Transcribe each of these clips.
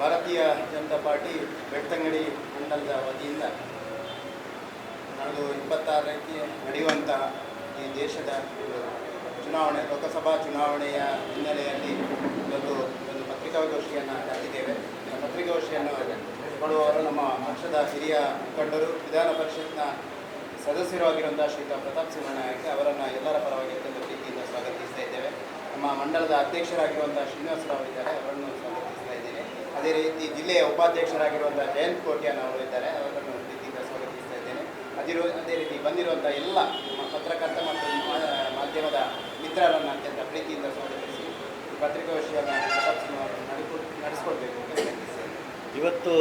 ಭಾರತೀಯ ಜನತಾ ಪಾರ್ಟಿ ಬೆಟ್ಟಂಗಡಿ ಮಂಡಲದ ವತಿಯಿಂದ ನಾಡು ಇಪ್ಪತ್ತಾರಕ್ಕೆ ನಡೆಯುವಂತಹ ಈ ದೇಶದ ಚುನಾವಣೆ, ಲೋಕಸಭಾ ಚುನಾವಣೆಯ ಹಿನ್ನೆಲೆಯಲ್ಲಿ ಇವತ್ತು ಒಂದು ಪತ್ರಿಕಾಗೋಷ್ಠಿಯನ್ನು ನಡೆಸಿದ್ದೇವೆ ಪತ್ರಿಕಾಗೋಷ್ಠಿಯನ್ನು ಕೊಡುವವರು ನಮ್ಮ ಪಕ್ಷದ ಹಿರಿಯ ಮುಖಂಡರು, ವಿಧಾನ ಪರಿಷತ್ನ ಸದಸ್ಯರಾಗಿರುವಂಥ ಶ್ರೀ ಪ್ರತಾಪ್ ಸಿಂಹ ನಾಯಕ ಅವರನ್ನು ಎಲ್ಲರ ಪರವಾಗಿ ಅತ್ಯಂತ ಪ್ರೀತಿಯಿಂದ ಸ್ವಾಗತಿಸ್ತಾ ಇದ್ದೇವೆ. ನಮ್ಮ ಮಂಡಲದ ಅಧ್ಯಕ್ಷರಾಗಿರುವಂಥ ಶ್ರೀನಿವಾಸರಾವ್ ಇದ್ದಾರೆ. ಅವರನ್ನು ಅದೇ ರೀತಿ ಜಿಲ್ಲೆಯ ಉಪಾಧ್ಯಕ್ಷರಾಗಿರುವಂಥ ಜಯಂತ್ ಕೋಟ್ಯಾನ್ ಅವರು ಇದ್ದಾರೆ. ಅವರನ್ನು ಪ್ರೀತಿಯಿಂದ ಸ್ವಾಗತಿಸ್ತಾ ಇದ್ದೇನೆ. ಅದಿರು, ಅದೇ ರೀತಿ ಬಂದಿರುವಂಥ ಎಲ್ಲ ಪತ್ರಕರ್ತ ಮತ್ತು ಮಾಧ್ಯಮದ ಮಿತ್ರರನ್ನು ಅತ್ಯಂತ ಪ್ರೀತಿಯಿಂದ ಸ್ವಾಗತಿಸಿ ಪತ್ರಿಕಾಗೋಷ್ಠಿಯನ್ನು ನಡೆಕೊ ನಡೆಸ್ಕೊಡ್ಬೇಕು ಅಂತ ಇವತ್ತು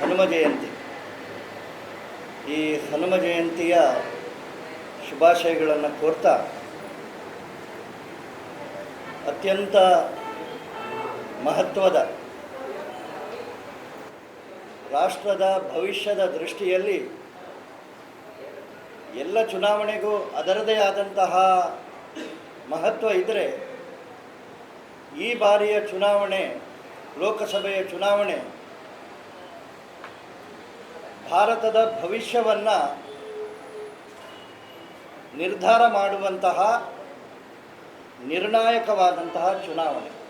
ಹನುಮ ಜಯಂತಿ. ಈ ಹನುಮ ಜಯಂತಿಯ ಶುಭಾಶಯಗಳನ್ನು ಕೋರ್ತಾ ಅತ್ಯಂತ ಮಹತ್ವದ ರಾಷ್ಟ್ರದ ಭವಿಷ್ಯದ ದೃಷ್ಟಿಯಲ್ಲಿ ಎಲ್ಲ ಚುನಾವಣೆಗೂ ಅದರದೇ ಆದಂತಹ ಮಹತ್ವ ಇದ್ದರೆ ಈ ಬಾರಿಯ ಚುನಾವಣೆ, ಲೋಕಸಭೆಯ ಚುನಾವಣೆ ಭಾರತದ ಭವಿಷ್ಯವನ್ನು ನಿರ್ಧಾರ ಮಾಡುವಂತಹ ನಿರ್ಣಾಯಕವಾದಂತಹ ಚುನಾವಣೆ.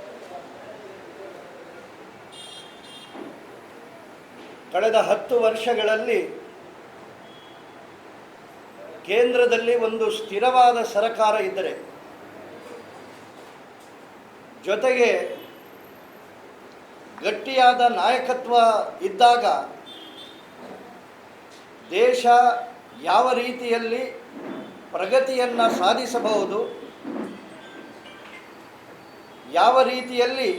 ಕಳೆದ ಹತ್ತು ವರ್ಷಗಳಲ್ಲಿ ಕೇಂದ್ರದಲ್ಲಿ ಒಂದು ಸ್ಥಿರವಾದ ಸರಕಾರ ಇದ್ದರೆ ಜೊತೆಗೆ ಗಟ್ಟಿಯಾದ ನಾಯಕತ್ವ ಇದ್ದಾಗ ದೇಶ ಯಾವ ರೀತಿಯಲ್ಲಿ ಪ್ರಗತಿಯನ್ನು ಸಾಧಿಸಬಹುದು, ಯಾವ ರೀತಿಯಲ್ಲಿ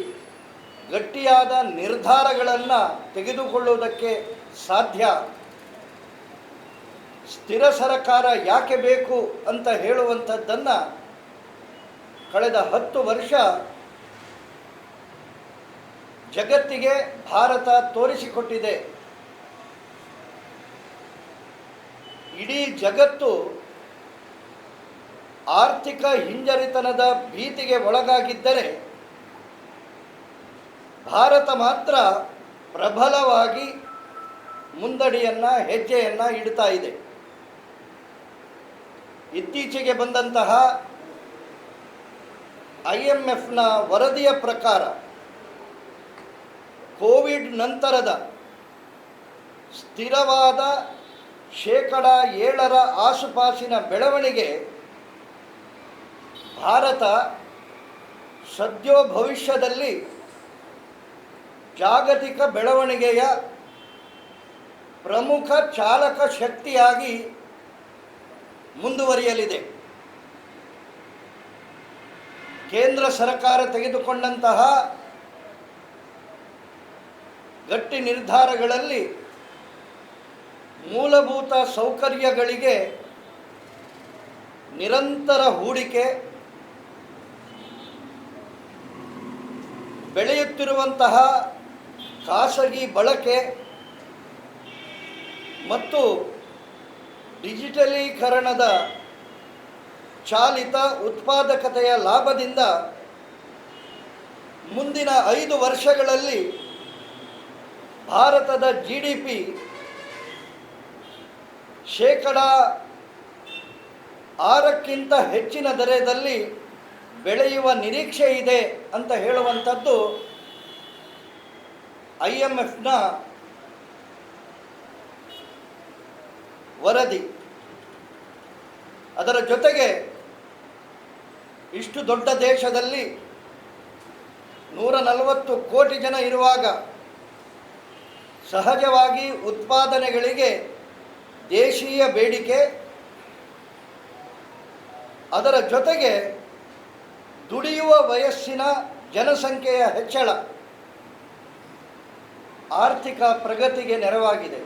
ಗಟ್ಟಿಯಾದ ನಿರ್ಧಾರಗಳನ್ನು ತೆಗೆದುಕೊಳ್ಳುವುದಕ್ಕೆ ಸಾಧ್ಯ. ಸ್ಥಿರ ಸರಕಾರ ಯಾಕೆ ಬೇಕು ಅಂತ ಹೇಳುವಂಥದ್ದನ್ನು ಕಳೆದ ಹತ್ತು ವರ್ಷ ಜಗತ್ತಿಗೆ ಭಾರತ ತೋರಿಸಿಕೊಟ್ಟಿದೆ. ಇಡೀ ಜಗತ್ತು ಆರ್ಥಿಕ ಹಿಂಜರಿತನದ ಭೀತಿಗೆ ಒಳಗಾಗಿದ್ದರೆ ಭಾರತ ಮಾತ್ರ ಪ್ರಬಲವಾಗಿ ಮುಂದಡಿಯನ್ನು, ಹೆಜ್ಜೆಯನ್ನು ಇಡ್ತಾ ಇದೆ. ಇತ್ತೀಚೆಗೆ ಬಂದಂತಹ ಐ ಎಂ ಎಫ್ನ ವರದಿಯ ಪ್ರಕಾರ ಕೋವಿಡ್ ನಂತರದ ಸ್ಥಿರವಾದ ಶೇಕಡ ಏಳರ ಆಸುಪಾಸಿನ ಬೆಳವಣಿಗೆ ಭಾರತ ಸದ್ಯೋ ಭವಿಷ್ಯದಲ್ಲಿ ಜಾಗತಿಕ ಬೆಳವಣಿಗೆಯ ಪ್ರಮುಖ ಚಾಲಕ ಶಕ್ತಿಯಾಗಿ ಮುಂದುವರಿಯಲಿದೆ. ಕೇಂದ್ರ ಸರ್ಕಾರ ತೆಗೆದುಕೊಂಡಂತಹ ಗಟ್ಟಿ ನಿರ್ಧಾರಗಳಲ್ಲಿ ಮೂಲಭೂತ ಸೌಕರ್ಯಗಳಿಗೆ ನಿರಂತರ ಹೂಡಿಕೆ, ಬೆಳೆಯುತ್ತಿರುವಂತಹ ಖಾಸಗಿ ಬಳಕೆ ಮತ್ತು ಡಿಜಿಟಲೀಕರಣದ ಚಾಲಿತ ಉತ್ಪಾದಕತೆಯ ಲಾಭದಿಂದ ಮುಂದಿನ ಐದು ವರ್ಷಗಳಲ್ಲಿ ಭಾರತದ ಜಿ ಡಿ ಪಿ ಶೇಕಡ ಆರಕ್ಕಿಂತ ಹೆಚ್ಚಿನ ದರದಲ್ಲಿ ಬೆಳೆಯುವ ನಿರೀಕ್ಷೆ ಇದೆ ಅಂತ ಹೇಳುವಂಥದ್ದು ಐ ಎಂ ಎಫ್ನ ವರದಿ. ಅದರ ಜೊತೆಗೆ ಇಷ್ಟು ದೊಡ್ಡ ದೇಶದಲ್ಲಿ ನೂರ ನಲವತ್ತು ಕೋಟಿ ಜನ ಇರುವಾಗ ಸಹಜವಾಗಿ ಉತ್ಪಾದನೆಗಳಿಗೆ ದೇಶೀಯ ಬೇಡಿಕೆ, ಅದರ ಜೊತೆಗೆ ದುಡಿಯುವ ವಯಸ್ಸಿನ ಜನಸಂಖ್ಯೆಯ ಹೆಚ್ಚಳ. ಆರ್ಥಿಕ ಪ್ರಗತಿಗೆ ನೆರವಾಗಿದೆ.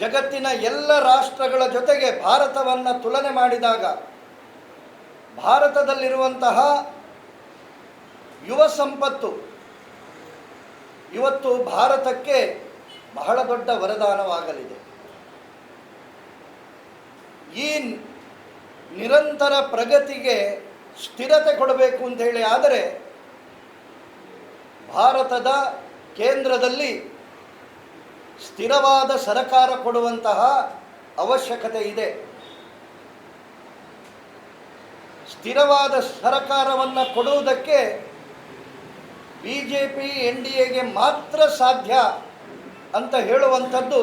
ಜಗತ್ತಿನ ಎಲ್ಲ ರಾಷ್ಟ್ರಗಳ ಜೊತೆಗೆ ಭಾರತವನ್ನು ತುಲನೆ ಮಾಡಿದಾಗ, ಭಾರತದಲ್ಲಿರುವಂತಹ ಯುವ ಸಂಪತ್ತು ಇವತ್ತು ಭಾರತಕ್ಕೆ ಬಹಳ ದೊಡ್ಡ ವರದಾನವಾಗಲಿದೆ. ಈ ನಿರಂತರ ಪ್ರಗತಿಗೆ ಸ್ಥಿರತೆ ಕೊಡಬೇಕು ಅಂತ ಹೇಳಿ, ಆದರೆ ಭಾರತದ ಕೇಂದ್ರದಲ್ಲಿ ಸ್ಥಿರವಾದ ಸರಕಾರ ಕೊಡುವಂತಹ ಅವಶ್ಯಕತೆ ಇದೆ. ಸ್ಥಿರವಾದ ಸರಕಾರವನ್ನು ಕೊಡುವುದಕ್ಕೆ B J P N D ಎಗೆ ಮಾತ್ರ ಸಾಧ್ಯ ಅಂತ ಹೇಳುವಂಥದ್ದು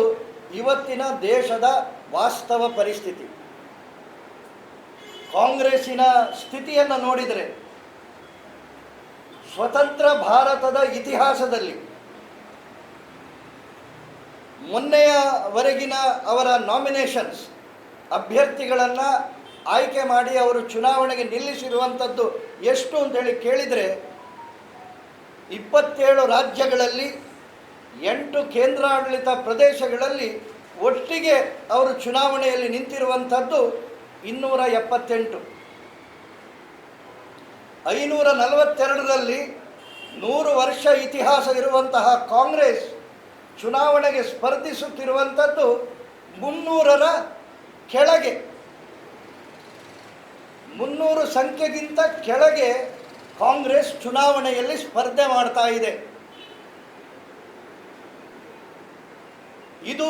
ಇವತ್ತಿನ ದೇಶದ ವಾಸ್ತವ ಪರಿಸ್ಥಿತಿ. ಕಾಂಗ್ರೆಸ್ಸಿನ ಸ್ಥಿತಿಯನ್ನು ನೋಡಿದರೆ, ಸ್ವತಂತ್ರ ಭಾರತದ ಇತಿಹಾಸದಲ್ಲಿ ಮೊನ್ನೆಯವರೆಗಿನ ಅವರ ನಾಮಿನೇಷನ್ಸ್ ಅಭ್ಯರ್ಥಿಗಳನ್ನು ಆಯ್ಕೆ ಮಾಡಿ ಅವರು ಚುನಾವಣೆಗೆ ನಿಲ್ಲಿಸಿರುವಂಥದ್ದು ಎಷ್ಟು ಅಂತೇಳಿ ಕೇಳಿದರೆ ಇಪ್ಪತ್ತೇಳು ರಾಜ್ಯಗಳಲ್ಲಿ ಎಂಟು ಕೇಂದ್ರಾಡಳಿತ ಪ್ರದೇಶಗಳಲ್ಲಿ ಒಟ್ಟಿಗೆ ಅವರು ಚುನಾವಣೆಯಲ್ಲಿ ನಿಂತಿರುವಂಥದ್ದು ಇನ್ನೂರ ಎಪ್ಪತ್ತೆಂಟು. ಐನೂರ ನಲವತ್ತೆರಡರಲ್ಲಿ ನೂರು ವರ್ಷ ಇತಿಹಾಸ ಇರುವಂತಹ ಕಾಂಗ್ರೆಸ್ ಚುನಾವಣೆಗೆ ಸ್ಪರ್ಧಿಸುತ್ತಿರುವಂಥದ್ದು ಮುನ್ನೂರರ ಕೆಳಗೆ. ಮುನ್ನೂರು ಸಂಖ್ಯೆಗಿಂತ ಕೆಳಗೆ ಕಾಂಗ್ರೆಸ್ ಚುನಾವಣೆಯಲ್ಲಿ ಸ್ಪರ್ಧೆ ಮಾಡ್ತಾ ಇದೆ. ಇದು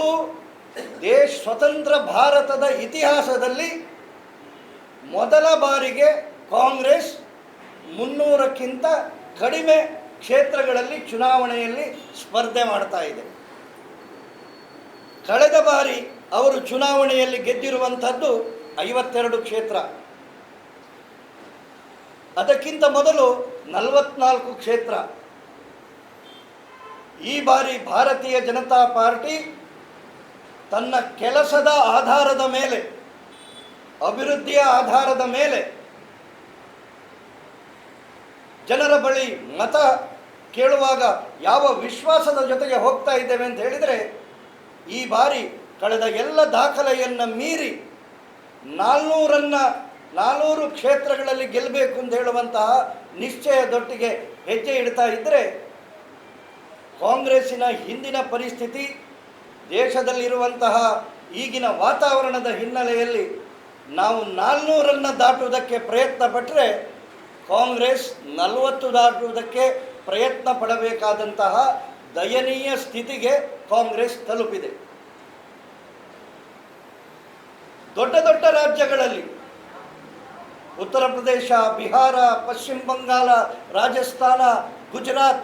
ದೇಶ ಸ್ವತಂತ್ರ ಭಾರತದ ಇತಿಹಾಸದಲ್ಲಿ ಮೊದಲ ಬಾರಿಗೆ ಕಾಂಗ್ರೆಸ್ ಮುನ್ನೂರಕ್ಕಿಂತ ಕಡಿಮೆ ಕ್ಷೇತ್ರಗಳಲ್ಲಿ ಚುನಾವಣೆಯಲ್ಲಿ ಸ್ಪರ್ಧೆ ಮಾಡ್ತಾ ಇದೆ. ಕಳೆದ ಬಾರಿ ಅವರು ಚುನಾವಣೆಯಲ್ಲಿ ಗೆದ್ದಿರುವಂಥದ್ದು ಐವತ್ತೆರಡು ಕ್ಷೇತ್ರ. ಅದಕ್ಕಿಂತ ಮೊದಲು ನಲವತ್ನಾಲ್ಕು ಕ್ಷೇತ್ರ. ಈ ಬಾರಿ ಭಾರತೀಯ ಜನತಾ ಪಾರ್ಟಿ ತನ್ನ ಕೆಲಸದ ಆಧಾರದ ಮೇಲೆ, ಅಭಿವೃದ್ಧಿಯ ಆಧಾರದ ಮೇಲೆ ಜನರ ಬಳಿ ಮತ ಕೇಳುವಾಗ ಯಾವ ವಿಶ್ವಾಸದ ಜೊತೆಗೆ ಹೋಗ್ತಾ ಇದ್ದೇವೆ ಅಂತ ಹೇಳಿದರೆ ಈ ಬಾರಿ ಕಳೆದ ಎಲ್ಲ ದಾಖಲೆಯನ್ನು ಮೀರಿ ನಾಲ್ನೂರನ್ನ ನಾಲ್ನೂರು ಕ್ಷೇತ್ರಗಳಲ್ಲಿ ಗೆಲ್ಲಬೇಕು ಅಂತ ಹೇಳುವಂತಹ ನಿಶ್ಚಯದೊಟ್ಟಿಗೆ ಹೆಜ್ಜೆ ಇಡ್ತಾ ಇದ್ದರೆ ಕಾಂಗ್ರೆಸ್ಸಿನ ಹಿಂದಿನ ಪರಿಸ್ಥಿತಿ, ದೇಶದಲ್ಲಿರುವಂತಹ ಈಗಿನ ವಾತಾವರಣದ ಹಿನ್ನೆಲೆಯಲ್ಲಿ ನಾವು ನಾಲ್ನೂರನ್ನು ದಾಟುವುದಕ್ಕೆ ಪ್ರಯತ್ನ ಪಟ್ಟರೆ ಕಾಂಗ್ರೆಸ್ ನಲವತ್ತು ದಾಟುವುದಕ್ಕೆ ಪ್ರಯತ್ನ ಪಡಬೇಕಾದಂತಹ ದಯನೀಯ ಸ್ಥಿತಿಗೆ ಕಾಂಗ್ರೆಸ್ ತಲುಪಿದೆ. ದೊಡ್ಡ ದೊಡ್ಡ ರಾಜ್ಯಗಳಲ್ಲಿ ಉತ್ತರ ಪ್ರದೇಶ, ಬಿಹಾರ, ಪಶ್ಚಿಮ ಬಂಗಾಳ, ರಾಜಸ್ಥಾನ, ಗುಜರಾತ್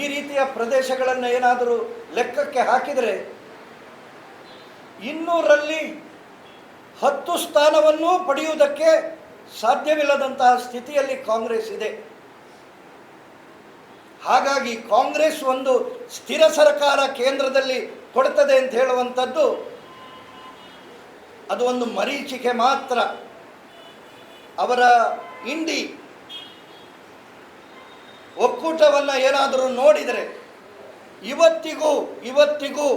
ಈ ರೀತಿಯ ಪ್ರದೇಶಗಳನ್ನು ಏನಾದರೂ ಲೆಕ್ಕಕ್ಕೆ ಹಾಕಿದರೆ ಇನ್ನೂರಲ್ಲಿ ಹತ್ತು ಸ್ಥಾನವನ್ನು ಪಡೆಯುವುದಕ್ಕೆ ಸಾಧ್ಯವಿಲ್ಲದಂತಹ ಸ್ಥಿತಿಯಲ್ಲಿ ಕಾಂಗ್ರೆಸ್ ಇದೆ. ಹಾಗಾಗಿ ಕಾಂಗ್ರೆಸ್ ಒಂದು ಸ್ಥಿರ ಸರ್ಕಾರ ಕೇಂದ್ರದಲ್ಲಿ ಕೊಡ್ತದೆ ಅಂತ ಹೇಳುವಂಥದ್ದು ಅದು ಒಂದು ಮರೀಚಿಕೆ ಮಾತ್ರ. ಅವರ ಇಂಡಿ ಒಕ್ಕೂಟವನ್ನು ಏನಾದರೂ ನೋಡಿದರೆ ಇವತ್ತಿಗೂ ಇವತ್ತಿಗೂ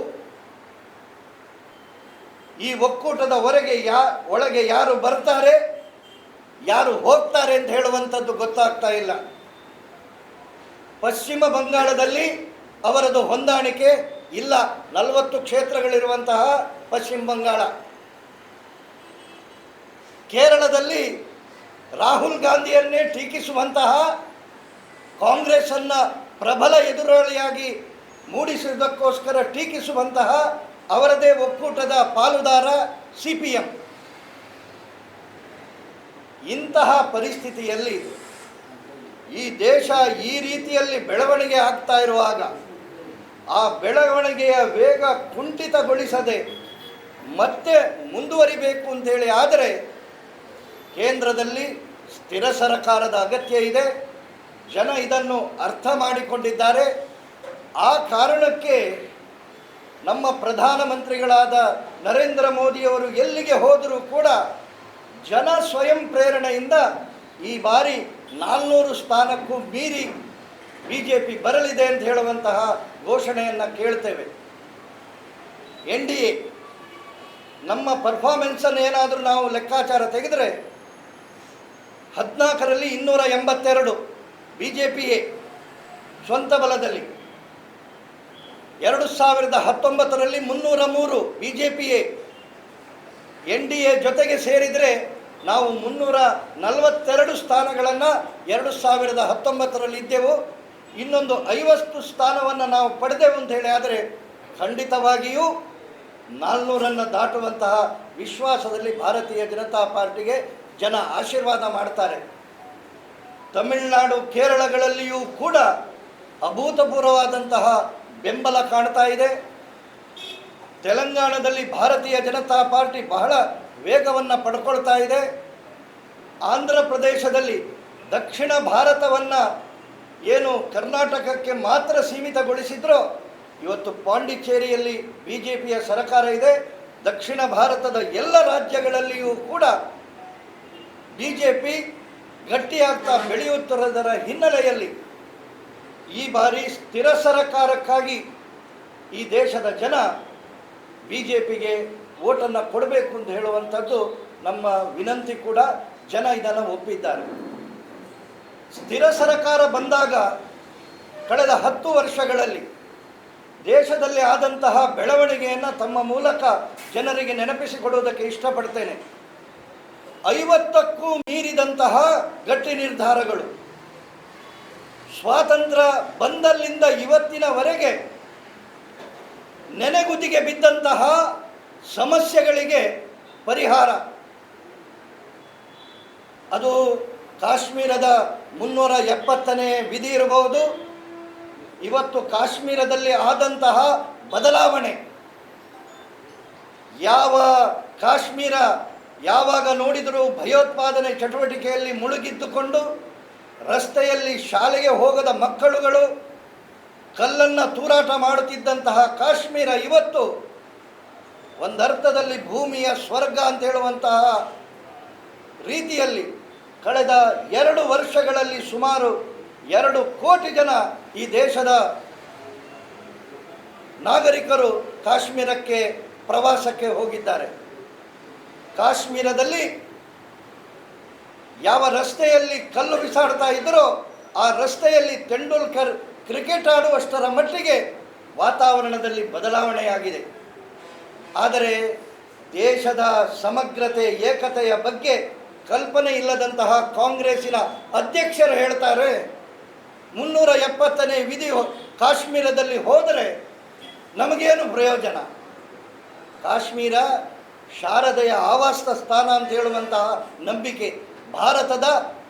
ಈ ಒಕ್ಕೂಟದ ಹೊರಗೆ ಯಾ, ಒಳಗೆ ಯಾರು ಬರ್ತಾರೆ, ಯಾರು ಹೋಗ್ತಾರೆ ಅಂತ ಹೇಳುವಂಥದ್ದು ಗೊತ್ತಾಗ್ತಾ ಇಲ್ಲ. ಪಶ್ಚಿಮ ಬಂಗಾಳದಲ್ಲಿ ಅವರದು ಹೊಂದಾಣಿಕೆ ಇಲ್ಲ. ನಲವತ್ತು ಕ್ಷೇತ್ರಗಳಿರುವಂತಹ ಪಶ್ಚಿಮ ಬಂಗಾಳ. ಕೇರಳದಲ್ಲಿ ರಾಹುಲ್ ಗಾಂಧಿಯನ್ನೇ ಟೀಕಿಸುವಂತಹ ಕಾಂಗ್ರೆಸ್ಸನ್ನು ಪ್ರಬಲ ಎದುರಾಳಿಯಾಗಿ ಮೂಡಿಸುವುದಕ್ಕೋಸ್ಕರ ಟೀಕಿಸುವಂತಹ ಅವರದೇ ಒಕ್ಕೂಟದ ಪಾಲುದಾರ ಸಿ ಪಿ ಎಂ. ಇಂತಹ ಪರಿಸ್ಥಿತಿಯಲ್ಲಿ ಈ ದೇಶ ಈ ರೀತಿಯಲ್ಲಿ ಬೆಳವಣಿಗೆ ಆಗ್ತಾ ಇರುವಾಗ ಆ ಬೆಳವಣಿಗೆಯ ವೇಗ ಕುಂಠಿತಗೊಳಿಸದೆ ಮತ್ತೆ ಮುಂದುವರಿಬೇಕು ಅಂತೇಳಿ ಆದರೆ ಕೇಂದ್ರದಲ್ಲಿ ಸ್ಥಿರ ಸರ್ಕಾರದ ಅಗತ್ಯ ಇದೆ. ಜನ ಇದನ್ನು ಅರ್ಥ ಮಾಡಿಕೊಂಡಿದ್ದಾರೆ. ಆ ಕಾರಣಕ್ಕೆ ನಮ್ಮ ಪ್ರಧಾನಮಂತ್ರಿಗಳಾದ ನರೇಂದ್ರ ಮೋದಿಯವರು ಎಲ್ಲಿಗೆ ಹೋದರೂ ಕೂಡ ಜನ ಸ್ವಯಂ ಪ್ರೇರಣೆಯಿಂದ ಈ ಬಾರಿ ನಾಲ್ನೂರು ಸ್ಥಾನಕ್ಕೂ ಮೀರಿ ಬಿ ಜೆ ಪಿ ಬರಲಿದೆ ಅಂತ ಹೇಳುವಂತಹ ಘೋಷಣೆಯನ್ನು ಕೇಳ್ತೇವೆ. ಎನ್ ಡಿ ಎ ನಮ್ಮ ಪರ್ಫಾರ್ಮೆನ್ಸನ್ನು ಏನಾದರೂ ನಾವು ಲೆಕ್ಕಾಚಾರ ತೆಗೆದರೆ ಹದಿನಾಲ್ಕರಲ್ಲಿ ಇನ್ನೂರ ಎಂಬತ್ತೆರಡು ಬಿ ಜೆ ಪಿಯೇ ಸ್ವಂತ ಬಲದಲ್ಲಿ. ಎರಡು ಸಾವಿರದ ಹತ್ತೊಂಬತ್ತರಲ್ಲಿ ಮುನ್ನೂರ ಮೂರು ಬಿ ಜೆ ಪಿಯೇ ಎನ್ ಡಿ ಎ ಜೊತೆಗೆ ಸೇರಿದರೆ ನಾವು ಮುನ್ನೂರ ನಲವತ್ತೆರಡು ಸ್ಥಾನಗಳನ್ನು ಎರಡು ಸಾವಿರದ ಹತ್ತೊಂಬತ್ತರಲ್ಲಿ ಇದ್ದೆವು. ಇನ್ನೊಂದು ಐವತ್ತು ಸ್ಥಾನವನ್ನು ನಾವು ಪಡೆದೆವು ಅಂತ ಹೇಳಿ ಆದರೆ ಖಂಡಿತವಾಗಿಯೂ ನಾಲ್ನೂರನ್ನು ದಾಟುವಂತಹ ವಿಶ್ವಾಸದಲ್ಲಿ ಭಾರತೀಯ ಜನತಾ ಪಾರ್ಟಿಗೆ ಜನ ಆಶೀರ್ವಾದ ಮಾಡ್ತಾರೆ. ತಮಿಳುನಾಡು, ಕೇರಳಗಳಲ್ಲಿಯೂ ಕೂಡ ಅಭೂತಪೂರ್ವವಾದಂತಹ ಬೆಂಬಲ ಕಾಣ್ತಾ ಇದೆ. ತೆಲಂಗಾಣದಲ್ಲಿ ಭಾರತೀಯ ಜನತಾ ಪಾರ್ಟಿ ಬಹಳ ವೇಗವನ್ನು ಪಡ್ಕೊಳ್ತಾ ಇದೆ. ಆಂಧ್ರ ಪ್ರದೇಶದಲ್ಲಿ ದಕ್ಷಿಣ ಭಾರತವನ್ನು ಏನು ಕರ್ನಾಟಕಕ್ಕೆ ಮಾತ್ರ ಸೀಮಿತಗೊಳಿಸಿದ್ರೋ, ಇವತ್ತು ಪಾಂಡಿಚೇರಿಯಲ್ಲಿ ಬಿ ಜೆ ಪಿಯ ಸರಕಾರ ಇದೆ. ದಕ್ಷಿಣ ಭಾರತದ ಎಲ್ಲ ರಾಜ್ಯಗಳಲ್ಲಿಯೂ ಕೂಡ ಬಿ ಜೆ ಪಿ ಗಟ್ಟಿಯಾಗ್ತಾ ಬೆಳೆಯುತ್ತಿರುವುದರ ಹಿನ್ನೆಲೆಯಲ್ಲಿ ಈ ಬಾರಿ ಸ್ಥಿರ ಸರಕಾರಕ್ಕಾಗಿ ಈ ದೇಶದ ಜನ ಬಿ ಜೆ ಪಿಗೆ ಓಟನ್ನು ಕೊಡಬೇಕು ಅಂತ ಹೇಳುವಂಥದ್ದು ನಮ್ಮ ವಿನಂತಿ ಕೂಡ ಜನ ಇದನ್ನು ಒಪ್ಪಿದ್ದಾರೆ. ಸ್ಥಿರ ಸರ್ಕಾರ ಬಂದಾಗ ಕಳೆದ ಹತ್ತು ವರ್ಷಗಳಲ್ಲಿ ದೇಶದಲ್ಲಿ ಆದಂತಹ ಬೆಳವಣಿಗೆಯನ್ನು ತಮ್ಮ ಮೂಲಕ ಜನರಿಗೆ ನೆನಪಿಸಿಕೊಡುವುದಕ್ಕೆ ಇಷ್ಟಪಡ್ತೇನೆ. ಐವತ್ತಕ್ಕೂ ಮೀರಿದಂತಹ ಗಟ್ಟಿ ನಿರ್ಧಾರಗಳು. ಸ್ವಾತಂತ್ರ್ಯ ಬಂದಲ್ಲಿಂದ ಇವತ್ತಿನವರೆಗೆ ನೆನೆಗುದಿಗೆ ಬಿದ್ದಂತಹ ಸಮಸ್ಯೆಗಳಿಗೆ ಪರಿಹಾರ. ಅದು ಕಾಶ್ಮೀರದ ಮುನ್ನೂರ ಎಪ್ಪತ್ತನೇ ವಿಧಿ ಇರಬಹುದು. ಇವತ್ತು ಕಾಶ್ಮೀರದಲ್ಲಿ ಆದಂತಹ ಬದಲಾವಣೆ. ಯಾವ ಕಾಶ್ಮೀರ ಯಾವಾಗ ನೋಡಿದರೂ ಭಯೋತ್ಪಾದನೆ ಚಟುವಟಿಕೆಯಲ್ಲಿ ಮುಳುಗಿದ್ದುಕೊಂಡು ರಸ್ತೆಯಲ್ಲಿ ಶಾಲೆಗೆ ಹೋಗದ ಮಕ್ಕಳುಗಳು ಕಲ್ಲನ್ನು ತೂರಾಟ ಮಾಡುತ್ತಿದ್ದಂತಹ ಕಾಶ್ಮೀರ ಇವತ್ತು ಒಂದರ್ಥದಲ್ಲಿ ಭೂಮಿಯ ಸ್ವರ್ಗ ಅಂತ ಹೇಳುವಂತಹ ರೀತಿಯಲ್ಲಿ ಕಳೆದ ಎರಡು ವರ್ಷಗಳಲ್ಲಿ ಸುಮಾರು ಎರಡು ಕೋಟಿ ಜನ ಈ ದೇಶದ ನಾಗರಿಕರು ಕಾಶ್ಮೀರಕ್ಕೆ ಪ್ರವಾಸಕ್ಕೆ ಹೋಗಿದ್ದಾರೆ. ಕಾಶ್ಮೀರದಲ್ಲಿ ಯಾವ ರಸ್ತೆಯಲ್ಲಿ ಕಲ್ಲು ಬಿಸಾಡ್ತಾ ಇದ್ದರೋ ಆ ರಸ್ತೆಯಲ್ಲಿ ತೆಂಡೂಲ್ಕರ್ ಕ್ರಿಕೆಟ್ ಆಡುವಷ್ಟರ ಮಟ್ಟಿಗೆ ವಾತಾವರಣದಲ್ಲಿ ಬದಲಾವಣೆಯಾಗಿದೆ. ಆದರೆ ದೇಶದ ಸಮಗ್ರತೆ, ಏಕತೆಯ ಬಗ್ಗೆ ಕಲ್ಪನೆ ಇಲ್ಲದಂತಹ ಕಾಂಗ್ರೆಸ್ಸಿನ ಅಧ್ಯಕ್ಷರು ಹೇಳ್ತಾರೆ, ಮುನ್ನೂರ ಎಪ್ಪತ್ತನೇ ವಿಧಿ ಕಾಶ್ಮೀರದಲ್ಲಿ ಹೋದರೆ ನಮಗೇನು ಪ್ರಯೋಜನ? ಕಾಶ್ಮೀರ ಶಾರದೆಯ ಆವಾಸ ಸ್ಥಾನ ಅಂತ ಹೇಳುವಂತಹ ನಂಬಿಕೆ ಭಾರತದ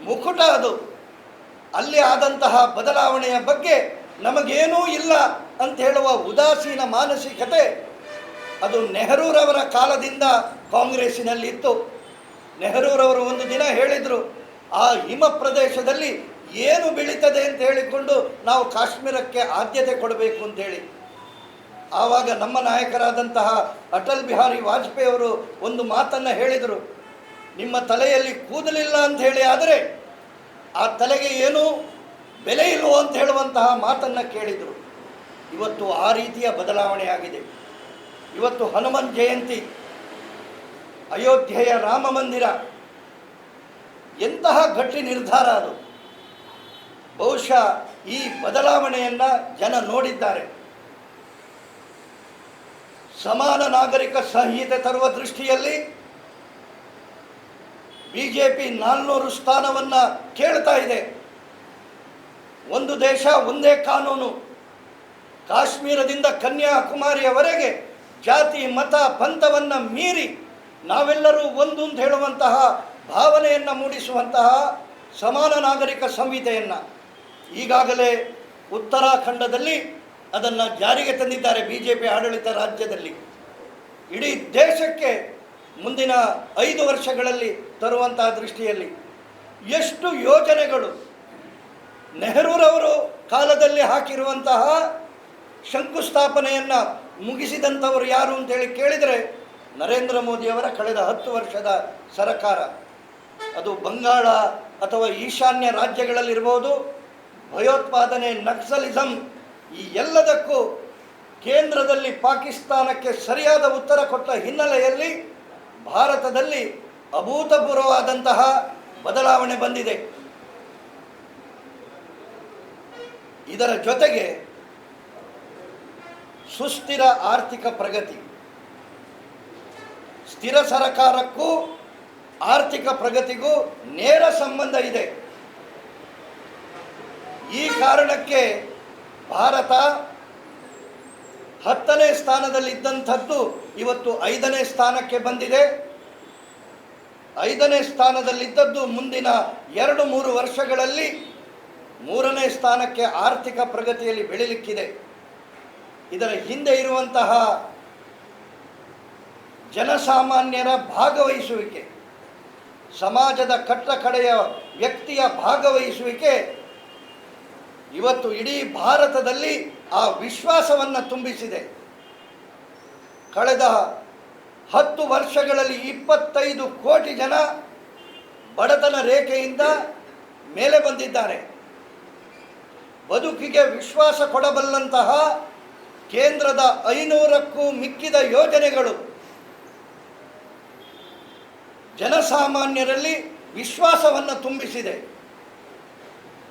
ಮುಕುಟ ಅದು. ಅಲ್ಲಿ ಆದಂತಹ ಬದಲಾವಣೆಯ ಬಗ್ಗೆ ನಮಗೇನೂ ಇಲ್ಲ ಅಂತ ಹೇಳುವ ಉದಾಸೀನ ಮಾನಸಿಕತೆ ಅದು ನೆಹರೂರವರ ಕಾಲದಿಂದ ಕಾಂಗ್ರೆಸ್ಸಿನಲ್ಲಿತ್ತು. ನೆಹರೂರವರು ಒಂದು ದಿನ ಹೇಳಿದರು, ಆ ಹಿಮ ಪ್ರದೇಶದಲ್ಲಿ ಏನು ಬೆಳೀತದೆ ಅಂತ ಹೇಳಿಕೊಂಡು ನಾವು ಕಾಶ್ಮೀರಕ್ಕೆ ಆದ್ಯತೆ ಕೊಡಬೇಕು ಅಂತೇಳಿ ಆವಾಗ ನಮ್ಮ ನಾಯಕರಾದಂತಹ ಅಟಲ್ ಬಿಹಾರಿ ವಾಜಪೇಯಿ ಅವರು ಒಂದು ಮಾತನ್ನು ಹೇಳಿದರು, ನಿಮ್ಮ ತಲೆಯಲ್ಲಿ ಕೂದಲಿಲ್ಲ ಅಂತ ಹೇಳಿ, ಆದರೆ ಆ ತಲೆಗೆ ಏನೂ ಬೆಲೆ ಇಲ್ಲವೋ ಅಂತ ಹೇಳುವಂತಹ ಮಾತನ್ನು ಕೇಳಿದರು. ಇವತ್ತು ಆ ರೀತಿಯ ಬದಲಾವಣೆ ಆಗಿದೆ. ಇವತ್ತು ಹನುಮನ್ ಜಯಂತಿ, ಅಯೋಧ್ಯೆಯ ರಾಮ ಮಂದಿರ, ಎಂತಹ ಗಟ್ಟಿ ನಿರ್ಧಾರ ಅದು. ಬಹುಶಃ ಈ ಬದಲಾವಣೆಯನ್ನು ಜನ ನೋಡಿದ್ದಾರೆ. ಸಮಾನ ನಾಗರಿಕ ಸಂಹಿತೆ ತರುವ ದೃಷ್ಟಿಯಲ್ಲಿ ಬಿ ಜೆ ಪಿ ನಾಲ್ನೂರು ಸ್ಥಾನವನ್ನು ಕೇಳ್ತಾ ಇದೆ. ಒಂದು ದೇಶ, ಒಂದೇ ಕಾನೂನು. ಕಾಶ್ಮೀರದಿಂದ ಕನ್ಯಾಕುಮಾರಿಯವರೆಗೆ ಜಾತಿ, ಮತ, ಪಂಥವನ್ನು ಮೀರಿ ನಾವೆಲ್ಲರೂ ಒಂದು ಅಂತ ಹೇಳುವಂತಹ ಭಾವನೆಯನ್ನು ಮೂಡಿಸುವಂತಹ ಸಮಾನ ನಾಗರಿಕ ಸಂಹಿತೆಯನ್ನು ಈಗಾಗಲೇ ಉತ್ತರಾಖಂಡದಲ್ಲಿ ಅದನ್ನು ಜಾರಿಗೆ ತಂದಿದ್ದಾರೆ ಬಿ ಜೆ ಪಿ ಆಡಳಿತ ರಾಜ್ಯದಲ್ಲಿ. ಇಡೀ ದೇಶಕ್ಕೆ ಮುಂದಿನ ಐದು ವರ್ಷಗಳಲ್ಲಿ ತರುವಂತಹ ದೃಷ್ಟಿಯಲ್ಲಿ ಎಷ್ಟು ಯೋಜನೆಗಳು ನೆಹರೂರವರು ಕಾಲದಲ್ಲಿ ಹಾಕಿರುವಂತಹ ಶಂಕುಸ್ಥಾಪನೆಯನ್ನು ಮುಗಿಸಿದಂಥವರು ಯಾರು ಅಂತೇಳಿ ಕೇಳಿದರೆ ನರೇಂದ್ರ ಮೋದಿಯವರ ಕಳೆದ ಹತ್ತು ವರ್ಷದ ಸರಕಾರ. ಅದು ಬಂಗಾಳ ಅಥವಾ ಈಶಾನ್ಯ ರಾಜ್ಯಗಳಲ್ಲಿರ್ಬೋದು, ಭಯೋತ್ಪಾದನೆ ನಕ್ಸಲಿಸಮ್ ಈ ಎಲ್ಲದಕ್ಕೂ ಕೇಂದ್ರದಲ್ಲಿ ಪಾಕಿಸ್ತಾನಕ್ಕೆ ಸರಿಯಾದ ಉತ್ತರ ಕೊಟ್ಟ ಹಿನ್ನೆಲೆಯಲ್ಲಿ ಭಾರತದಲ್ಲಿ ಅಭೂತಪೂರ್ವವಾದಂತಹ ಬದಲಾವಣೆ ಬಂದಿದೆ. ಇದರ ಜೊತೆಗೆ ಸುಸ್ಥಿರ ಆರ್ಥಿಕ ಪ್ರಗತಿ. ಸ್ಥಿರ ಸರಕಾರಕ್ಕೂ ಆರ್ಥಿಕ ಪ್ರಗತಿಗೂ ನೇರ ಸಂಬಂಧ ಇದೆ. ಈ ಕಾರಣಕ್ಕೆ ಭಾರತ ಹತ್ತನೇ ಸ್ಥಾನದಲ್ಲಿದ್ದಂಥದ್ದು ಇವತ್ತು ಐದನೇ ಸ್ಥಾನಕ್ಕೆ ಬಂದಿದೆ. ಐದನೇ ಸ್ಥಾನದಲ್ಲಿದ್ದದ್ದು ಮುಂದಿನ ಎರಡು ಮೂರು ವರ್ಷಗಳಲ್ಲಿ ಮೂರನೇ ಸ್ಥಾನಕ್ಕೆ ಆರ್ಥಿಕ ಪ್ರಗತಿಯಲ್ಲಿ ಬೆಳಿಲಿಕ್ಕಿದೆ. ಇದರ ಹಿಂದೆ ಇರುವಂತಹ ಜನಸಾಮಾನ್ಯರ ಭಾಗವಹಿಸುವಿಕೆ, ಸಮಾಜದ ಕಟ್ಟ ಕಡೆಯ ವ್ಯಕ್ತಿಯ ಭಾಗವಹಿಸುವಿಕೆ, ಇವತ್ತು ಇಡೀ ಭಾರತದಲ್ಲಿ ಆ ವಿಶ್ವಾಸವನ್ನು ತುಂಬಿಸಿದೆ. ಕಳೆದ ಹತ್ತು ವರ್ಷಗಳಲ್ಲಿ ಇಪ್ಪತ್ತೈದು ಕೋಟಿ ಜನ ಬಡತನ ರೇಖೆಯಿಂದ ಮೇಲೆ ಬಂದಿದ್ದಾರೆ. ಬದುಕಿಗೆ ವಿಶ್ವಾಸ ಕೊಡಬಲ್ಲಂತಹ ಕೇಂದ್ರದ ಐನೂರಕ್ಕೂ ಮಿಕ್ಕಿದ ಯೋಜನೆಗಳು. ಜನಸಾಮಾನ್ಯರಲ್ಲಿ ವಿಶ್ವಾಸವನ್ನು ತುಂಬಿಸಿದೆ.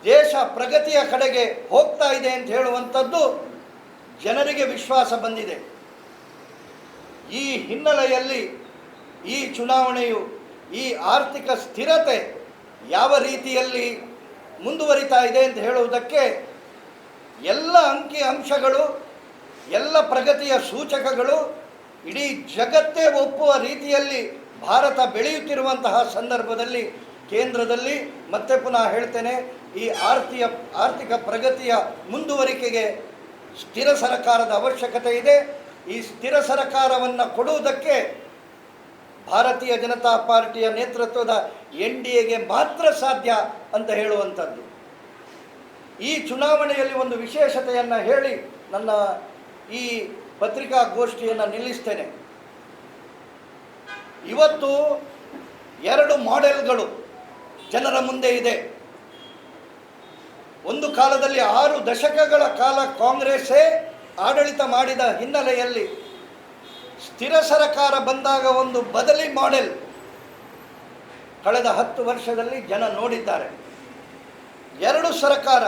ದೇಶ ಪ್ರಗತಿಯ ಕಡೆಗೆ ಹೋಗ್ತಾ ಇದೆ ಅಂತ ಹೇಳುವಂಥದ್ದು ಜನರಿಗೆ ವಿಶ್ವಾಸ ಬಂದಿದೆ. ಈ ಹಿನ್ನೆಲೆಯಲ್ಲಿ ಈ ಚುನಾವಣೆಯು, ಈ ಆರ್ಥಿಕ ಸ್ಥಿರತೆ ಯಾವ ರೀತಿಯಲ್ಲಿ ಮುಂದುವರಿತಾ ಇದೆ ಅಂತ ಹೇಳುವುದಕ್ಕೆ ಎಲ್ಲ ಅಂಕಿ ಅಂಶಗಳು ಎಲ್ಲ ಪ್ರಗತಿಯ ಸೂಚಕಗಳು ಇಡೀ ಜಗತ್ತೇ ಒಪ್ಪುವ ರೀತಿಯಲ್ಲಿ ಭಾರತ ಬೆಳೆಯುತ್ತಿರುವಂತಹ ಸಂದರ್ಭದಲ್ಲಿ, ಕೇಂದ್ರದಲ್ಲಿ, ಮತ್ತೆ ಪುನಃ ಹೇಳ್ತೇನೆ, ಈ ಆರ್ಥಿಕ ಆರ್ಥಿಕ ಪ್ರಗತಿಯ ಮುಂದುವರಿಕೆಗೆ ಸ್ಥಿರ ಸರಕಾರದ ಅವಶ್ಯಕತೆ ಇದೆ. ಈ ಸ್ಥಿರ ಸರಕಾರವನ್ನು ಕೊಡುವುದಕ್ಕೆ ಭಾರತೀಯ ಜನತಾ ಪಾರ್ಟಿಯ ನೇತೃತ್ವದ ಎನ್ ಡಿ ಎಗೆ ಮಾತ್ರ ಸಾಧ್ಯ ಅಂತ ಹೇಳುವಂಥದ್ದು. ಈ ಚುನಾವಣೆಯಲ್ಲಿ ಒಂದು ವಿಶೇಷತೆಯನ್ನು ಹೇಳಿ ನನ್ನ ಈ ಪತ್ರಿಕಾಗೋಷ್ಠಿಯನ್ನು ನಿಲ್ಲಿಸ್ತೇನೆ. ಇವತ್ತು ಎರಡು ಮಾಡೆಲ್ಗಳು ಜನರ ಮುಂದೆ ಇದೆ. ಒಂದು ಕಾಲದಲ್ಲಿ ಆರು ದಶಕಗಳ ಕಾಲ ಕಾಂಗ್ರೆಸ್ಸೇ ಆಡಳಿತ ಮಾಡಿದ ಹಿನ್ನೆಲೆಯಲ್ಲಿ ಸ್ಥಿರ ಸರಕಾರ ಬಂದಾಗ ಒಂದು ಬದಲಿ ಮಾಡೆಲ್ ಕಳೆದ ಹತ್ತು ವರ್ಷದಲ್ಲಿ ಜನ ನೋಡಿದ್ದಾರೆ. ಎರಡು ಸರ್ಕಾರ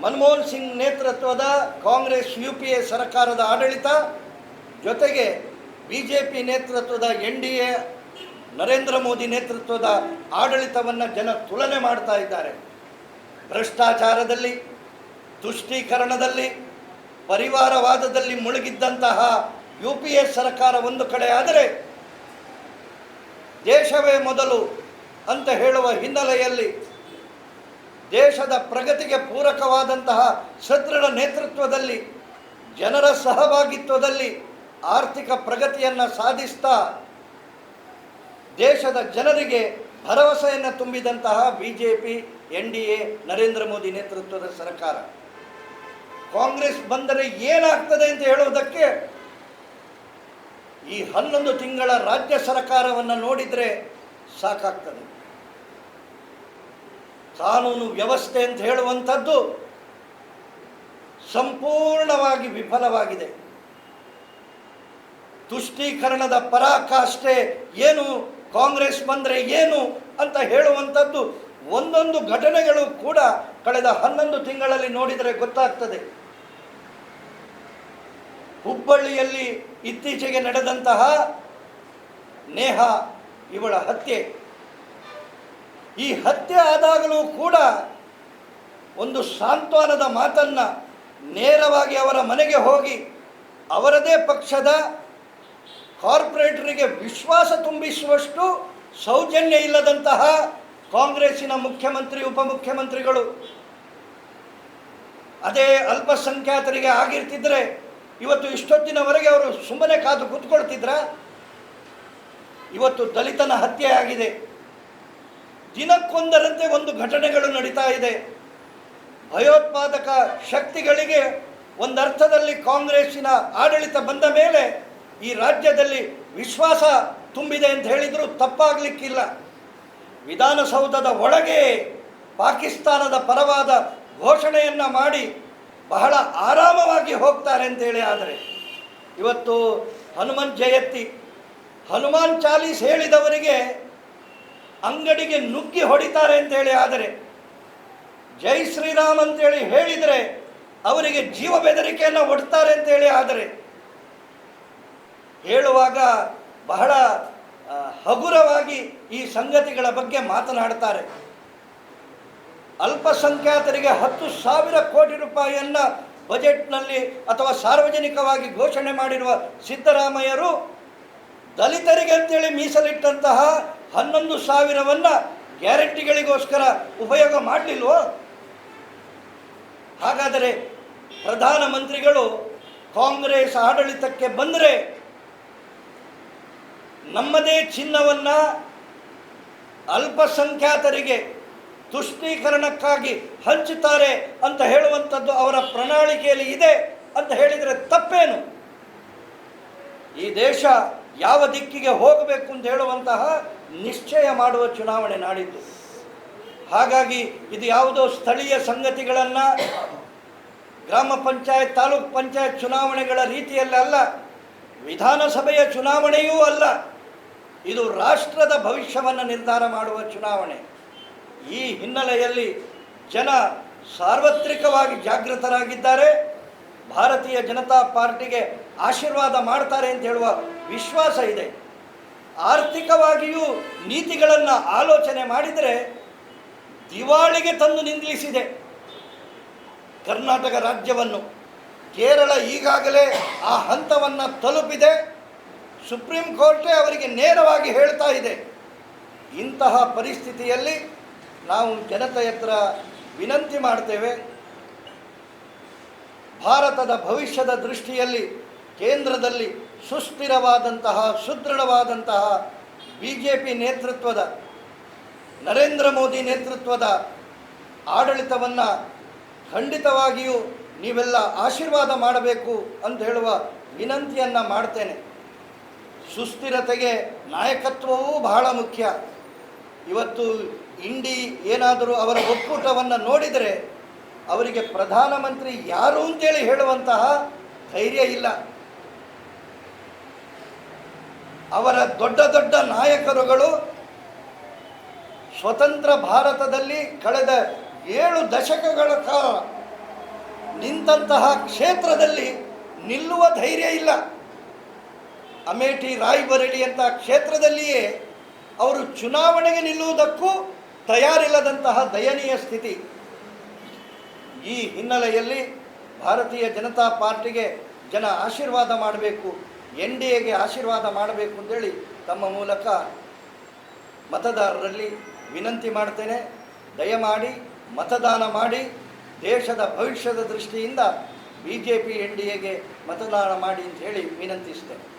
ಮನಮೋಹನ್ ಸಿಂಗ್ ನೇತೃತ್ವದ ಕಾಂಗ್ರೆಸ್ ಯು ಪಿ ಎ ಸರ್ಕಾರದ ಆಡಳಿತ, ಜೊತೆಗೆ ಬಿ ಜೆ ಪಿ ನೇತೃತ್ವದ N D A, Narendra Modi ನೇತೃತ್ವದ ಆಡಳಿತವನ್ನು ಜನ ತುಲನೆ ಮಾಡ್ತಾ ಇದ್ದಾರೆ. ಭ್ರಷ್ಟಾಚಾರದಲ್ಲಿ, ತುಷ್ಟೀಕರಣದಲ್ಲಿ, ಪರಿವಾರವಾದದಲ್ಲಿ ಮುಳುಗಿದ್ದಂತಹ ಯು ಪಿ ಎ ಸರ್ಕಾರ ಒಂದು ಕಡೆ ಆದರೆ ದೇಶವೇ ಮೊದಲು ಅಂತ ಹೇಳುವ ಹಿನ್ನೆಲೆಯಲ್ಲಿ ದೇಶದ ಪ್ರಗತಿಗೆ ಪೂರಕವಾದಂತಹ ಸದೃಢ ನೇತೃತ್ವದಲ್ಲಿ, ಜನರ ಸಹಭಾಗಿತ್ವದಲ್ಲಿ ಆರ್ಥಿಕ ಪ್ರಗತಿಯನ್ನು ಸಾಧಿಸ್ತಾ ದೇಶದ ಜನರಿಗೆ ಭರವಸೆಯನ್ನು ತುಂಬಿದಂತಹ B J P N D A, Narendra Modi ನೇತೃತ್ವದ ಸರ್ಕಾರ. ಕಾಂಗ್ರೆಸ್ ಬಂದರೆ ಏನಾಗ್ತದೆ ಅಂತ ಹೇಳುವುದಕ್ಕೆ ಈ ಹನ್ನೊಂದು ತಿಂಗಳ ರಾಜ್ಯ ಸರ್ಕಾರವನ್ನು ನೋಡಿದರೆ ಸಾಕಾಗ್ತದೆ. ಕಾನೂನು ವ್ಯವಸ್ಥೆ ಅಂತ ಹೇಳುವಂಥದ್ದು ಸಂಪೂರ್ಣವಾಗಿ ವಿಫಲವಾಗಿದೆ. ತುಷ್ಟೀಕರಣದ ಪರಾಕಾಷ್ಠೆ ಏನು ಕಾಂಗ್ರೆಸ್ ಬಂದರೆ ಏನು ಅಂತ ಹೇಳುವಂಥದ್ದು ಒಂದೊಂದು ಘಟನೆಗಳು ಕೂಡ ಕಳೆದ ಹನ್ನೊಂದು ತಿಂಗಳಲ್ಲಿ ನೋಡಿದರೆ ಗೊತ್ತಾಗ್ತದೆ. ಹುಬ್ಬಳ್ಳಿಯಲ್ಲಿ ಇತ್ತೀಚೆಗೆ ನಡೆದಂತಹ ನೇಹ ಇವಳ ಹತ್ಯೆ. ಈ ಹತ್ಯೆ ಆದಾಗಲೂ ಕೂಡ ಒಂದು ಸಾಂತ್ವನದ ಮಾತನ್ನು ನೇರವಾಗಿ ಅವರ ಮನೆಗೆ ಹೋಗಿ ಅವರದೇ ಪಕ್ಷದ ಕಾರ್ಪೊರೇಟರಿಗೆ ವಿಶ್ವಾಸ ತುಂಬಿಸುವಷ್ಟು ಸೌಜನ್ಯ ಇಲ್ಲದಂತಹ ಕಾಂಗ್ರೆಸ್ಸಿನ ಮುಖ್ಯಮಂತ್ರಿ, ಉಪಮುಖ್ಯಮಂತ್ರಿಗಳು ಅದೇ ಅಲ್ಪಸಂಖ್ಯಾತರಿಗೆ ಆಗಿರ್ತಿದ್ರೆ ಇವತ್ತು ಇಷ್ಟೊತ್ತಿನವರೆಗೆ ಅವರು ಸುಮ್ಮನೆ ಕಾದು ಕೂತ್ಕೊಳ್ತಿದ್ರ? ಇವತ್ತು ದಲಿತನ ಹತ್ಯೆ ಆಗಿದೆ. ದಿನಕ್ಕೊಂದರಂತೆ ಒಂದು ಘಟನೆಗಳು ನಡೀತಾ ಇದೆ. ಭಯೋತ್ಪಾದಕ ಶಕ್ತಿಗಳಿಗೆ ಒಂದರ್ಥದಲ್ಲಿ ಕಾಂಗ್ರೆಸ್ಸಿನ ಆಡಳಿತ ಬಂದ ಮೇಲೆ ಈ ರಾಜ್ಯದಲ್ಲಿ ವಿಶ್ವಾಸ ತುಂಬಿದೆ ಅಂತ ಹೇಳಿದರೂ ತಪ್ಪಾಗಲಿಕ್ಕಿಲ್ಲ. ವಿಧಾನಸೌಧದ ಒಳಗೆ ಪಾಕಿಸ್ತಾನದ ಪರವಾದ ಘೋಷಣೆಯನ್ನು ಮಾಡಿ ಬಹಳ ಆರಾಮವಾಗಿ ಹೋಗ್ತಾರೆ ಅಂತೇಳಿ ಆದರೆ. ಇವತ್ತು ಹನುಮನ್ ಜಯಂತಿ. ಹನುಮಾನ್ ಚಾಲೀಸ್ ಹೇಳಿದವರಿಗೆ ಅಂಗಡಿಗೆ ನುಗ್ಗಿ ಹೊಡಿತಾರೆ ಅಂತೇಳಿ ಆದರೆ ಜೈ ಶ್ರೀರಾಮ್ ಅಂತೇಳಿ ಹೇಳಿದರೆ ಅವರಿಗೆ ಜೀವ ಬೆದರಿಕೆಯನ್ನು ಒಡ್ತಾರೆ ಅಂತೇಳಿ ಆದರೆ ಹೇಳುವಾಗ ಬಹಳ ಹಗುರವಾಗಿ ಈ ಸಂಗತಿಗಳ ಬಗ್ಗೆ ಮಾತನಾಡ್ತಾರೆ. ಅಲ್ಪಸಂಖ್ಯಾತರಿಗೆ ಹತ್ತು ಸಾವಿರ ಕೋಟಿ ರೂಪಾಯಿಯನ್ನ ಬಜೆಟ್ನಲ್ಲಿ ಅಥವಾ ಸಾರ್ವಜನಿಕವಾಗಿ ಘೋಷಣೆ ಮಾಡಿರುವ ಸಿದ್ದರಾಮಯ್ಯರು ದಲಿತರಿಗೆ ಅಂತೇಳಿ ಮೀಸಲಿಟ್ಟಂತಹ ಹನ್ನೊಂದು ಸಾವಿರವನ್ನ ಗ್ಯಾರಂಟಿಗಳಿಗೋಸ್ಕರ ಉಪಯೋಗ ಮಾಡಲಿಲ್ವೋ? ಹಾಗಾದರೆ ಪ್ರಧಾನಮಂತ್ರಿಗಳು ಕಾಂಗ್ರೆಸ್ ಆಡಳಿತಕ್ಕೆ ಬಂದರೆ ನಮ್ಮದೇ ಚಿನ್ನವನ್ನ ಅಲ್ಪಸಂಖ್ಯಾತರಿಗೆ ತುಷ್ಟೀಕರಣಕ್ಕಾಗಿ ಹಂಚುತ್ತಾರೆ ಅಂತ ಹೇಳುವಂಥದ್ದು ಅವರ ಪ್ರಣಾಳಿಕೆಯಲ್ಲಿ ಇದೆ ಅಂತ ಹೇಳಿದರೆ ತಪ್ಪೇನು? ಈ ದೇಶ ಯಾವ ದಿಕ್ಕಿಗೆ ಹೋಗಬೇಕು ಅಂತ ಹೇಳುವಂತಹ ನಿಶ್ಚಯ ಮಾಡುವ ಚುನಾವಣೆ ನಾಡಿದ್ದು. ಹಾಗಾಗಿ ಇದು ಯಾವುದೋ ಸ್ಥಳೀಯ ಸಂಗತಿಗಳನ್ನು ಗ್ರಾಮ ಪಂಚಾಯತ್, ತಾಲೂಕ್ ಪಂಚಾಯತ್ ಚುನಾವಣೆಗಳ ರೀತಿಯಲ್ಲಿ ವಿಧಾನಸಭೆಯ ಚುನಾವಣೆಯೂ ಅಲ್ಲ, ಇದು ರಾಷ್ಟ್ರದ ಭವಿಷ್ಯವನ್ನು ನಿರ್ಧಾರ ಮಾಡುವ ಚುನಾವಣೆ. ಈ ಹಿನ್ನೆಲೆಯಲ್ಲಿ ಜನ ಸಾರ್ವತ್ರಿಕವಾಗಿ ಜಾಗೃತರಾಗಿದ್ದಾರೆ. ಭಾರತೀಯ ಜನತಾ ಪಾರ್ಟಿಗೆ ಆಶೀರ್ವಾದ ಮಾಡ್ತಾರೆ ಅಂತ ಹೇಳುವ ವಿಶ್ವಾಸ ಇದೆ. ಆರ್ಥಿಕವಾಗಿಯೂ ನೀತಿಗಳನ್ನು ಆಲೋಚನೆ ಮಾಡಿದರೆ ದಿವಾಳಿಗೆ ತಂದು ನಿಂದಿಸಿದೆ. ಕರ್ನಾಟಕ ರಾಜ್ಯವನ್ನು. ಕೇರಳ ಈಗಾಗಲೇ ಆ ಹಂತವನ್ನು ತಲುಪಿದೆ. ಸುಪ್ರೀಂ ಕೋರ್ಟೇ ಅವರಿಗೆ ನೇರವಾಗಿ ಹೇಳ್ತಾ ಇದೆ. ಇಂತಹ ಪರಿಸ್ಥಿತಿಯಲ್ಲಿ ನಾವು ಜನತೆ ಹತ್ರ ವಿನಂತಿ ಮಾಡ್ತೇವೆ. ಭಾರತದ ಭವಿಷ್ಯದ ದೃಷ್ಟಿಯಲ್ಲಿ ಕೇಂದ್ರದಲ್ಲಿ ಸುಸ್ಥಿರವಾದಂತಹ, ಸುದೃಢವಾದಂತಹ ಬಿ ಜೆ ಪಿ ನೇತೃತ್ವದ, ನರೇಂದ್ರ ಮೋದಿ ನೇತೃತ್ವದ ಆಡಳಿತವನ್ನು ಖಂಡಿತವಾಗಿಯೂ ನೀವೆಲ್ಲ ಆಶೀರ್ವಾದ ಮಾಡಬೇಕು ಅಂತ ಹೇಳುವ ವಿನಂತಿಯನ್ನು ಮಾಡ್ತೇನೆ. ಸುಸ್ಥಿರತೆಗೆ ನಾಯಕತ್ವವೂ ಬಹಳ ಮುಖ್ಯ. ಇವತ್ತು ಇಂಡಿ ಏನಾದರೂ ಅವರ ಒಕ್ಕೂಟವನ್ನು ನೋಡಿದರೆ, ಅವರಿಗೆ ಪ್ರಧಾನಮಂತ್ರಿ ಯಾರು ಅಂತೇಳಿ ಹೇಳುವಂತಹ ಧೈರ್ಯ ಇಲ್ಲ. ಅವರ ದೊಡ್ಡ ದೊಡ್ಡ ನಾಯಕರುಗಳು ಸ್ವತಂತ್ರ ಭಾರತದಲ್ಲಿ ಕಳೆದ ಏಳು ದಶಕಗಳ ಕಾಲ ನಿಂತಹ ಕ್ಷೇತ್ರದಲ್ಲಿ ನಿಲ್ಲುವ ಧೈರ್ಯ ಇಲ್ಲ. ಅಮೇಠಿ ಅಂತ ಕ್ಷೇತ್ರದಲ್ಲಿಯೇ ಅವರು ಚುನಾವಣೆಗೆ ನಿಲ್ಲುವುದಕ್ಕೂ ತಯಾರಿಲ್ಲದಂತಹ ದಯನೀಯ ಸ್ಥಿತಿ. ಈ ಹಿನ್ನೆಲೆಯಲ್ಲಿ ಭಾರತೀಯ ಜನತಾ ಪಾರ್ಟಿಗೆ ಜನ ಆಶೀರ್ವಾದ ಮಾಡಬೇಕು. ಎನ್ ಡಿ ಎಗೆ ಆಶೀರ್ವಾದ ಮಾಡಬೇಕು ಅಂತೇಳಿ ತಮ್ಮ ಮೂಲಕ ಮತದಾರರಲ್ಲಿ ವಿನಂತಿ ಮಾಡ್ತೇನೆ. ದಯಮಾಡಿ ಮತದಾನ ಮಾಡಿ, ದೇಶದ ಭವಿಷ್ಯದ ದೃಷ್ಟಿಯಿಂದ B J P N D ಎಗೆ ಮತದಾನ ಮಾಡಿ ಅಂತ ಹೇಳಿ ವಿನಂತಿಸ್ತೇನೆ.